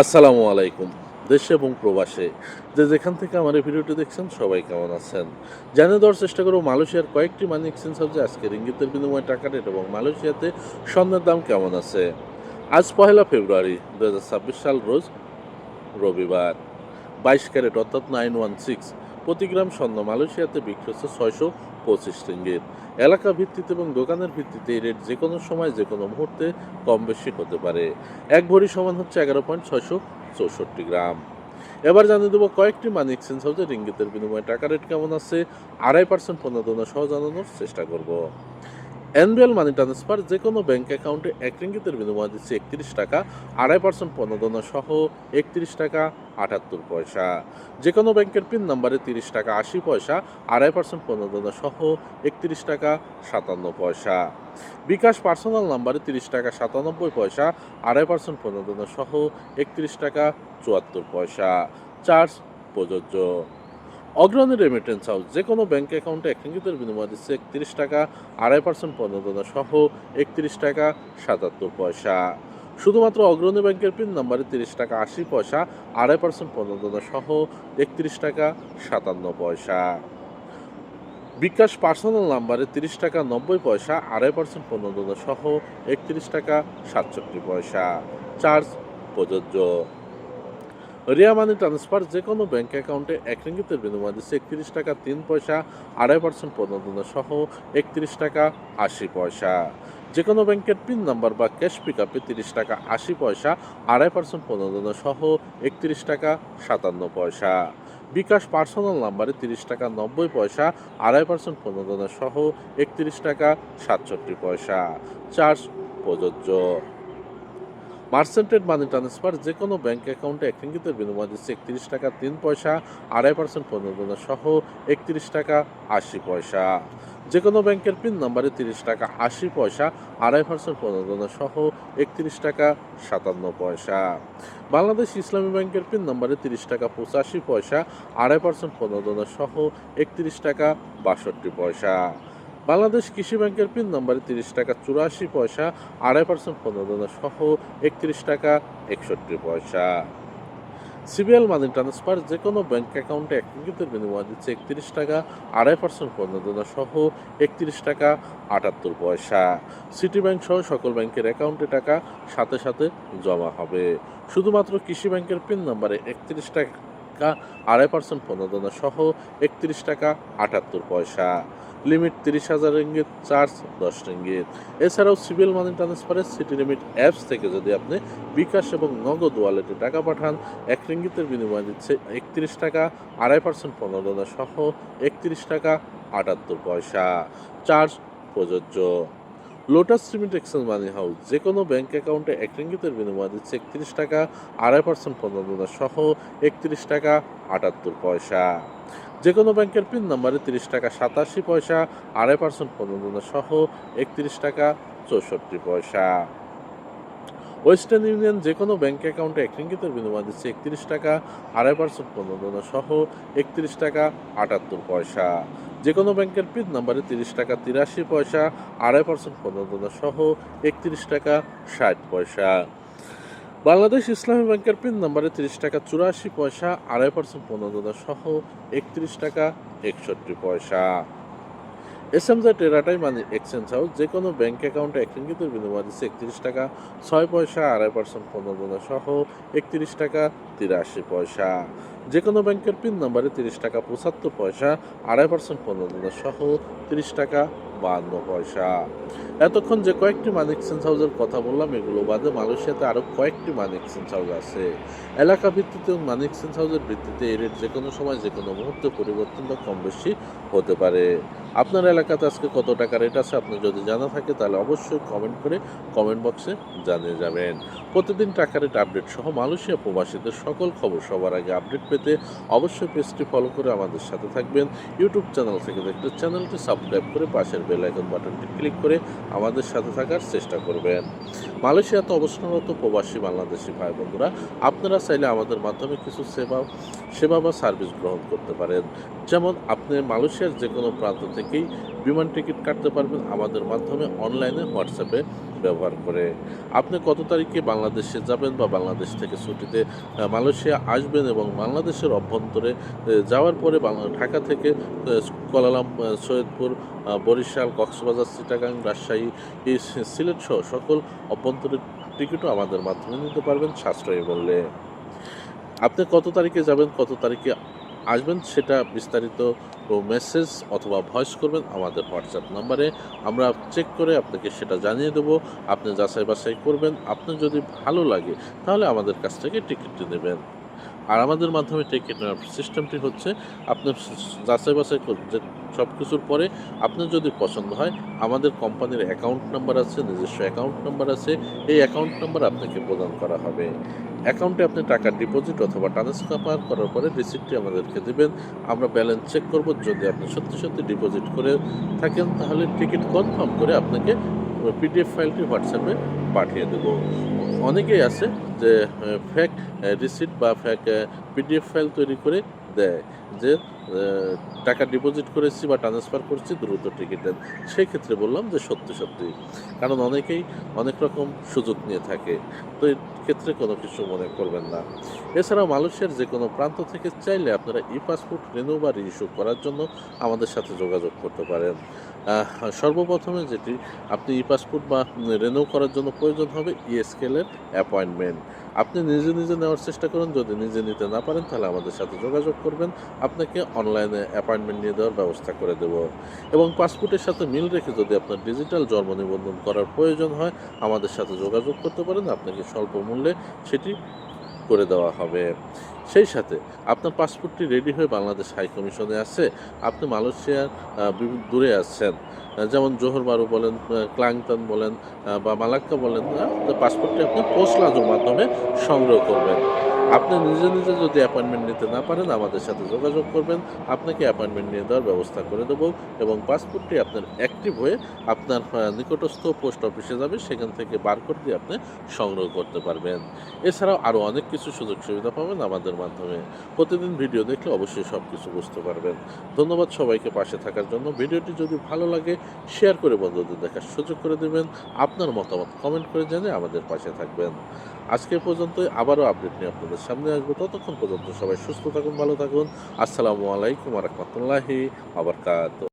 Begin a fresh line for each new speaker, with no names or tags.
আসসালামু আলাইকুম, দেশে এবং প্রবাসে। যে যেখান থেকে আমার এই ভিডিওটি দেখছেন, সবাই কেমন আছেন? জানিয়ে দেওয়ার চেষ্টা করব, মালয়েশিয়ার কয়েকটি মানি এক্সচেঞ্জ হাউসে আজকের ইঙ্গিতের বিনিময়ে টাকা রেট এবং মালয়েশিয়াতে স্বর্ণের দাম কেমন আছে? আজ পহেলা ফেব্রুয়ারি দু হাজার ছাব্বিশ সাল রোজ রবিবার। বাইশ ক্যারেট অর্থাৎ নাইন ওয়ান সিক্স প্রতি গ্রাম স্বর্ণ মালয়েশিয়াতে বিক্রি হচ্ছে ছয়শো পঁচিশ রিঙ্গিত এলাকা ভিত্তিতে এবং দোকানের ভিত্তিতে এই রেট যে কোনো সময়, যে কোনো মুহূর্তে কম বেশি হতে পারে। এক ভরি সমান হচ্ছে এগারো পয়েন্ট ছয়শো চৌষট্টি গ্রাম। এবার জানিয়ে দেবো কয়েকটি মানি এক্সচেঞ্জ হাউসে রিঙ্গিতের বিনিময়ে টাকা রেট কেমন আছে, আড়াই পার্সেন্ট প্রণোদনা সহ জানানোর চেষ্টা করব। এনবিএল মানি ট্রান্সফার যে কোনো ব্যাংক অ্যাকাউন্টে এক রিঙ্গিতের বিনিময় দিচ্ছে একত্রিশ টাকা, আড়াই পার্সেন্ট প্রণোদনা সহ একত্রিশ টাকা, আটাত্তর পয়সা। যে কোনো ব্যাংকের পিন নাম্বারে তিরিশ টাকা, আশি পয়সা, আড়াই পার্সেন্ট প্রণোদনা সহ একত্রিশ টাকা, সাতান্ন পয়সা। বিকাশ পার্সোনাল নাম্বারে তিরিশ টাকা, সাতানব্বই পয়সা, আড়াই পার্সেন্ট প্রণোদনা সহ একত্রিশ টাকা, চুয়াত্তর পয়সা। চার্জ প্রযোজ্য। অগ্রণী রেমিটেন্স হাউস যে কোনো ব্যাংক অ্যাকাউন্টে এক বিনিময় দিচ্ছে একত্রিশ টাকা, আড়াই পার্সেন্ট প্রণোদনা সহ একত্রিশ টাকা, সাতাত্তর পয়সা। শুধুমাত্র অগ্রণী ব্যাংকের পিন নাম্বারে তিরিশ টাকা, আশি পয়সা, আড়াই পার্সেন্ট প্রণোদনা সহ একত্রিশ টাকা, সাতান্ন পয়সা। বিকাশ পার্সোনাল নাম্বারে তিরিশ টাকা, নব্বই পয়সা, আড়াই পার্সেন্ট প্রণোদনা সহ একত্রিশ টাকা, সাতষট্টি পয়সা। চার্জ প্রযোজ্য। রিয়া মানি ট্রান্সফার যে কোনো ব্যাংক অ্যাকাউন্টে এক রিঙ্গিতের বিনিময় দিচ্ছে একত্রিশ টাকা তিন পয়সা, আড়াই পার্সেন্ট প্রণোদনা সহ একত্রিশ টাকা আশি পয়সা। যে কোনো ব্যাংকের পিন নাম্বার বা ক্যাশ পিক আপে তিরিশ টাকা আশি পয়সা, আড়াই পার্সেন্ট প্রণোদনা সহ একত্রিশ টাকা সাতান্ন পয়সা। বিকাশ পার্সোনাল নাম্বারে তিরিশ টাকা নব্বই পয়সা, আড়াই পার্সেন্ট প্রণোদনা সহ একত্রিশ টাকা সাতষট্টি পয়সা। চার্জ প্রযোজ্য। মার্সেন্টেড মানি ট্রান্সফার যে কোনো ব্যাঙ্ক অ্যাকাউন্টে এক বিনিময় দিচ্ছে একত্রিশ টাকা তিন পয়সা, আড়াই পার্সেন্ট প্রণোদনা সহ একত্রিশ টাকা আশি পয়সা। যে কোনো ব্যাংকের পিন নাম্বারে তিরিশ টাকা আশি পয়সা, আড়াই পার্সেন্ট প্রণোদনা সহ একত্রিশ টাকা সাতান্ন পয়সা। বাংলাদেশ ইসলামী ব্যাংকের পিন নাম্বারে তিরিশ টাকা পঁচাশি পয়সা, আড়াই পার্সেন্ট প্রণোদনা সহ একত্রিশ টাকা বাষট্টি পয়সা। বাংলাদেশ কৃষি ব্যাংকের পিন নাম্বারে তিরিশ টাকা চুরাশি পয়সা, আড়াই পার্সেন্ট প্রণোদনা সহ একত্রিশ টাকা একষট্টি পয়সা। সিবিএল মানি ট্রান্সফার যে কোনো ব্যাংক অ্যাকাউন্টে এক বিনিময় দিচ্ছে একত্রিশ টাকা, আড়াই পার্সেন্ট প্রণোদনা সহ একত্রিশ টাকা আটাত্তর পয়সা। সিটি ব্যাংক সহ সকল ব্যাংকের অ্যাকাউন্টে টাকা সাথে সাথে জমা হবে। শুধুমাত্র কৃষি ব্যাংকের পিন নাম্বারে একত্রিশ টাকা, আড়াই পার্সেন্ট প্রণোদনা সহ একত্রিশ টাকা আটাত্তর পয়সা। লিমিট তিরিশ হাজার রিঙ্গিত চার্জ দশ রিঙ্গিত এছাড়াও সিভিল মানি ট্রান্সফারের সিটি লিমিট অ্যাপস থেকে যদি আপনি বিকাশ এবং নগদ ওয়ালেটে টাকা পাঠান, এক রিঙ্গিতের বিনিময় দিচ্ছে একত্রিশ টাকা, আড়াই পার্সেন্ট প্রণোদনা সহ একত্রিশ টাকা, আটাত্তর পয়সা। চার্জ প্রযোজ্য। Lotus cement exchange money house যে কোনো ব্যাঙ্ক অ্যাকাউন্টে এক রিঙ্গিতের বিনিময় দিচ্ছে একত্রিশ টাকা, আড়াই পার্সেন্ট প্রণোদনা সহ একত্রিশ টাকা, আটাত্তর পয়সা। যে কোনো ব্যাংকের পিন নাম্বারে তিরিশ টাকা সাতাশি পয়সা, আড়াই পার্সেন্ট প্রণোদনা সহ একত্রিশ টাকা চৌষট্টি পয়সা। ওয়েস্টার্ন ইউনিয়ন যে কোনো ব্যাংক অ্যাকাউন্টে এক রিঙ্গিতের বিনিময় দিচ্ছে একত্রিশ টাকা, আড়াই পার্সেন্ট প্রণোদনা সহ একত্রিশ টাকা আটাত্তর পয়সা। যে কোনো ব্যাংকের পিন নাম্বারে তিরিশ টাকা তিরাশি পয়সা, আড়াই পার্সেন্ট প্রণোদনা সহ একত্রিশ টাকা ষাট পয়সা। বাংলাদেশ ইসলামী ব্যাংকের পিন নাম্বারে তিরিশ টাকা চুরাশি পয়সা, আড়াই পার্সেন্ট পনেরো সহ একত্রিশ টাকা একষট্টি পয়সা। এস এম জেড টেরাটাই মানে এক্সচেঞ্জ হাউস যে কোনো ব্যাঙ্ক অ্যাকাউন্টে এক রিঙ্গিতের বিনিময় দিচ্ছে একত্রিশ টাকা, ছয় পয়সা, আড়াই পার্সেন্ট পনেরো সহ একত্রিশ টাকা তিরাশি পয়সা। যে কোনো ব্যাংকের পিন নাম্বারে তিরিশ টাকা পঁচাত্তর পয়সা, আড়াই পার্সেন্ট প্রণোদনা সহ তিরিশ টাকা বাহান্ন পয়সা। এতক্ষণ যে কয়েকটি মানি এক্সচেঞ্জ হাউসের কথা বললাম, এগুলো বাদে মালয়েশিয়াতে আরও কয়েকটি মানি এক্সচেঞ্জ হাউস আছে। এলাকা ভিত্তিতে এবং মানি এক্সচেঞ্জ হাউসের ভিত্তিতে এই রেট যে কোনো সময় যে কোনো মুহূর্তে পরিবর্তন বা কম বেশি হতে পারে। আপনার এলাকাতে আজকে কত টাকা রেট আছে আপনি যদি জানা থাকে তাহলে অবশ্যই কমেন্ট করে কমেন্ট বক্সে জানিয়ে যাবেন। প্রতিদিন টাকা রেট আপডেট সহ মালয়েশিয়া প্রবাসীদের সকল খবর সবার আগে আপডেট পেতে অবশ্যই পেজটি ফলো করে আমাদের সাথে থাকবেন। ইউটিউব চ্যানেল থেকে দেখলে চ্যানেলটি সাবস্ক্রাইব করে পাশের বেল আইকন বাটনটি ক্লিক করে আমাদের সাথে থাকার চেষ্টা করবেন। মালয়েশিয়াতে অবস্থানরত প্রবাসী বাংলাদেশি ভাই বন্ধুরা, আপনারা চাইলে আমাদের মাধ্যমে কিছু সেবা সেবা বা সার্ভিস গ্রহণ করতে পারেন। যেমন আপনি মালয়েশিয়ার যে কোনো প্রান্ত থেকেই বিমান টিকিট কাটতে পারবেন আমাদের মাধ্যমে অনলাইনে, হোয়াটসঅ্যাপে ব্যবহার করে। আপনি কত তারিখে বাংলাদেশে যাবেন বা বাংলাদেশ থেকে ছুটিতে মালয়েশিয়া আসবেন এবং বাংলাদেশের অভ্যন্তরে যাওয়ার পরে ঢাকা থেকে কোলালাম সৈয়দপুর বরিশাল, কক্সবাজার, চিটাগাং, রাজশাহী সিলেট সহ সকল অভ্যন্তরীণ টিকিটও আমাদের মাধ্যমে নিতে পারবেন সাশ্রয়ী মূল্যে। আপনি কত তারিখে যাবেন, কত তারিখে আসবেন, সেটা বিস্তারিত মেসেজ অথবা ভয়েস করবেন আমাদের হোয়াটসঅ্যাপ নাম্বারে আমরা চেক করে আপনাকে সেটা জানিয়ে দেবো। আপনি যাচাই বাছাই করবেন। আপনার যদি ভালো লাগে, তাহলে আমাদের কাছ থেকে টিকিটটি নেবেন। আর আমাদের মাধ্যমে টিকিট নেওয়ার সিস্টেমটি হচ্ছে আপনি যাচাই বাছাই করুন যে সব কিছুর পরে আপনার যদি পছন্দ হয়, আমাদের কোম্পানির অ্যাকাউন্ট নাম্বার আছে, নিজস্ব অ্যাকাউন্ট নাম্বার আছে, এই অ্যাকাউন্ট নাম্বার আপনাকে প্রদান করা হবে। অ্যাকাউন্টে আপনি টাকা ডিপোজিট অথবা ট্রান্সফার করার পরে রিসিপ্টটি আমাদেরকে দেবেন। আমরা ব্যালেন্স চেক করব। যদি আপনি সত্যি সত্যি ডিপোজিট করে থাকেন, তাহলে টিকিট কনফার্ম করে আপনাকে পিডিএফ ফাইলটি হোয়াটসঅ্যাপে পাঠিয়ে দেব। অনেকেই আছে যে ফ্যাক রিসিট বা ফ্যাক পিডিএফ ফাইল তৈরি করে দেয়, যে টাকা ডিপোজিট করেছি বা ট্রান্সফার করছি, দ্রুত টিকিট দেন সেই ক্ষেত্রে বললাম যে সত্যি সত্যি। কারণ অনেকেই অনেক রকম সুযোগ নিয়ে থাকে। তো এই ক্ষেত্রে কোনো কিছু মনে করবেন না। এছাড়াও মালয়েশিয়ার যে কোনো প্রান্ত থেকে চাইলে আপনারা ই পাসপোর্ট রিনিউ বা রিইস্যু করার জন্য আমাদের সাথে যোগাযোগ করতে পারেন। সর্বপ্রথমে যেটি, আপনি ই পাসপোর্ট বা রেনিউ করার জন্য প্রয়োজন হবে ইএসকেলের অ্যাপয়েন্টমেন্ট আপনি নিজে নিজে নেওয়ার চেষ্টা করুন। যদি নিজে নিতে না পারেন, তাহলে আমাদের সাথে যোগাযোগ করবেন। আপনাকে অনলাইনে অ্যাপয়েন্টমেন্ট নিয়ে দেওয়ার ব্যবস্থা করে দেব এবং পাসপোর্টের সাথে মিল রেখে যদি আপনার ডিজিটাল জন্ম নিবন্ধন করার প্রয়োজন হয় আমাদের সাথে যোগাযোগ করতে পারেন। আপনাকে স্বল্প মূল্যে সেটি করে দেওয়া হবে। সেই সাথে আপনার পাসপোর্টটি রেডি হয়ে বাংলাদেশ হাই কমিশনে আছে। আপনি মালয়েশিয়ার দূরে আহ, যেমন জোহর বারু বলেন আহ, ক্লাংতান বলেন বা মালাক্কা বলেন পাসপোর্টটি আপনি পোস্ট লাজোর মাধ্যমে সংগ্রহ করবেন। আপনি নিজে নিজে যদি অ্যাপয়েন্টমেন্ট নিতে না পারেন, আমাদের সাথে যোগাযোগ করবেন। আপনাকে অ্যাপয়েন্টমেন্ট নিয়ে দেওয়ার ব্যবস্থা করে দেবো এবং পাসপোর্টটি আপনার অ্যাক্টিভ হয়ে আপনার নিকটস্থ পোস্ট অফিসে যাবে। সেখান থেকে বারকোড দিয়ে আপনি সংগ্রহ করতে পারবেন। এছাড়াও আরও অনেক কিছু সুযোগ সুবিধা পাবেন আমাদের মাধ্যমে। প্রতিদিন ভিডিও দেখলে অবশ্যই সব কিছু বুঝতে পারবেন। ধন্যবাদ সবাইকে পাশে থাকার জন্য। ভিডিওটি যদি ভালো লাগে শেয়ার করে বন্ধুদের দেখার সুযোগ করে দেবেন। আপনার মতামত কমেন্ট করে জেনে আমাদের পাশে থাকবেন। আজকে পর্যন্তই আবারও আপডেট নিয়ে আপনাদের সামনে আসব। ততক্ষণ পর্যন্ত সবাই সুস্থ থাকুন, ভালো থাকুন। আসসালামু আলাইকুম রহমতুল্লাহি আবরকাত